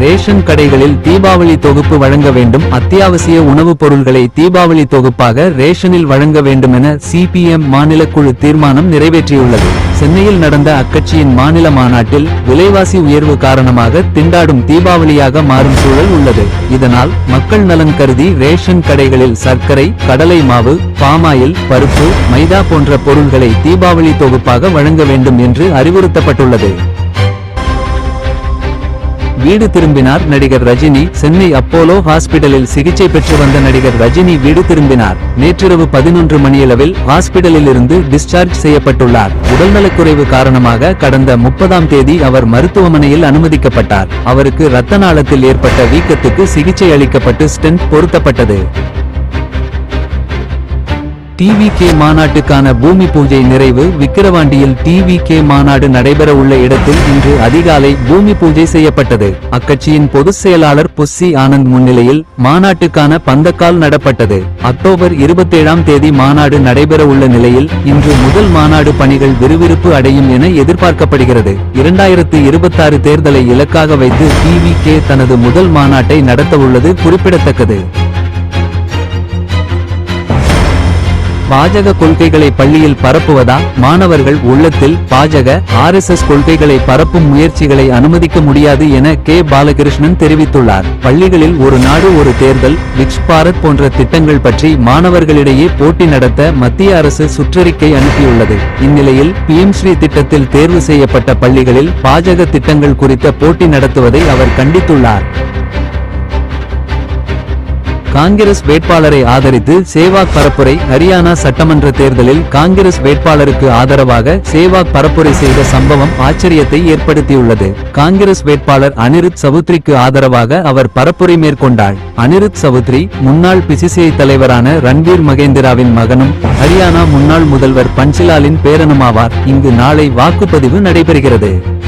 Ration கடைகளில் தீபாவளி தொகுப்பு வழங்க வேண்டும். அத்தியாவசிய உணவுப் பொருள்களை தீபாவளி தொகுப்பாக ரேஷனில் வழங்க வேண்டும் என சிபிஎம் மாநில குழு தீர்மானம் நிறைவேற்றியுள்ளது. சென்னையில் நடந்த அக்கட்சியின் மாநில மாநாட்டில் விலைவாசி உயர்வு காரணமாக திண்டாடும் தீபாவளியாக மாறும் சூழல் உள்ளது. இதனால் மக்கள் நலன் கருதி ரேஷன் கடைகளில் சர்க்கரை கடலை மாவு பாமாயில் பருப்பு மைதா போன்ற பொருள்களை தீபாவளி தொகுப்பாக வழங்க வேண்டும் என்று அறிவுறுத்தப்பட்டுள்ளது. வீடு திரும்பினார் நடிகர் ரஜினி. சென்னை அப்போலோ ஹாஸ்பிடலில் சிகிச்சை பெற்று வந்த நடிகர் ரஜினி வீடு திரும்பினார். நேற்றிரவு பதினொன்று மணியளவில் ஹாஸ்பிடலில் இருந்து டிஸ்சார்ஜ் செய்யப்பட்டுள்ளார். உடல்நலக்குறைவு காரணமாக கடந்த முப்பதாம் தேதி அவர் மருத்துவமனையில் அனுமதிக்கப்பட்டார். அவருக்கு இரத்த நாளத்தில் ஏற்பட்ட வீக்கத்துக்கு சிகிச்சை அளிக்கப்பட்டு ஸ்டென்ட் பொருத்தப்பட்டது. டிவி கே மாநாட்டுக்கான பூமி பூஜை நிறைவு. விக்கிரவாண்டியில் டிவி கே மாநாடு நடைபெற உள்ள இடத்தில் இன்று அதிகாலை பூமி பூஜை செய்யப்பட்டது. அக்கட்சியின் பொதுச் செயலாளர் புஸ்ஸி ஆனந்த் முன்னிலையில் மாநாட்டுக்கான பந்தக்கால் நடப்பட்டது. அக்டோபர் இருபத்தேழாம் தேதி மாநாடு நடைபெற உள்ள நிலையில் இன்று முதல் மாநாடு பணிகள் விறுவிறுப்பு அடையும் என எதிர்பார்க்கப்படுகிறது. இரண்டாயிரத்து இருபத்தாறு தேர்தலை இலக்காக வைத்து டிவி கே தனது முதல் மாநாட்டை நடத்த உள்ளது குறிப்பிடத்தக்கது. பாஜக கொள்கைகளை பள்ளியில் பரப்புவதா? மாணவர்கள் உள்ளத்தில் பாஜக ஆர்எஸ்எஸ் கொள்கைகளை பரப்பும் முயற்சிகளை அனுமதிக்க முடியாது என கே. பாலகிருஷ்ணன் தெரிவித்துள்ளார். பள்ளிகளில் ஒரு நாடு ஒரு தேர்தல் விக்ஸ் பாரத் போன்ற திட்டங்கள் பற்றி மாணவர்களிடையே போட்டி நடத்த மத்திய அரசு சுற்றறிக்கை அனுப்பியுள்ளது. இந்நிலையில் பிஎம் ஸ்ரீ திட்டத்தில் தேர்வு செய்யப்பட்ட பள்ளிகளில் பாஜக திட்டங்கள் குறித்த போட்டி நடத்துவதை அவர் கண்டித்துள்ளார். காங்கிரஸ் வேட்பாளரை ஆதரித்து சேவாக் பரப்புரை ஹரியானா சட்டமன்ற தேர்தலில் காங்கிரஸ் வேட்பாளருக்கு ஆதரவாக சேவாக் பரப்புரை செய்த சம்பவம் ஆச்சரியத்தை ஏற்படுத்தியுள்ளது. காங்கிரஸ் வேட்பாளர் அனிருத் சவுத்ரிக்கு ஆதரவாக அவர் பரப்புரை மேற்கொண்டார். அனிருத் சவுத்ரி முன்னாள் பிசிசிஐ தலைவரான ரன்வீர் மகேந்திராவின் மகனும் ஹரியானா முன்னாள் முதல்வர் பன்சிலாலின் பேரனுமாவார். இங்கு நாளை வாக்குப்பதிவு நடைபெறுகிறது.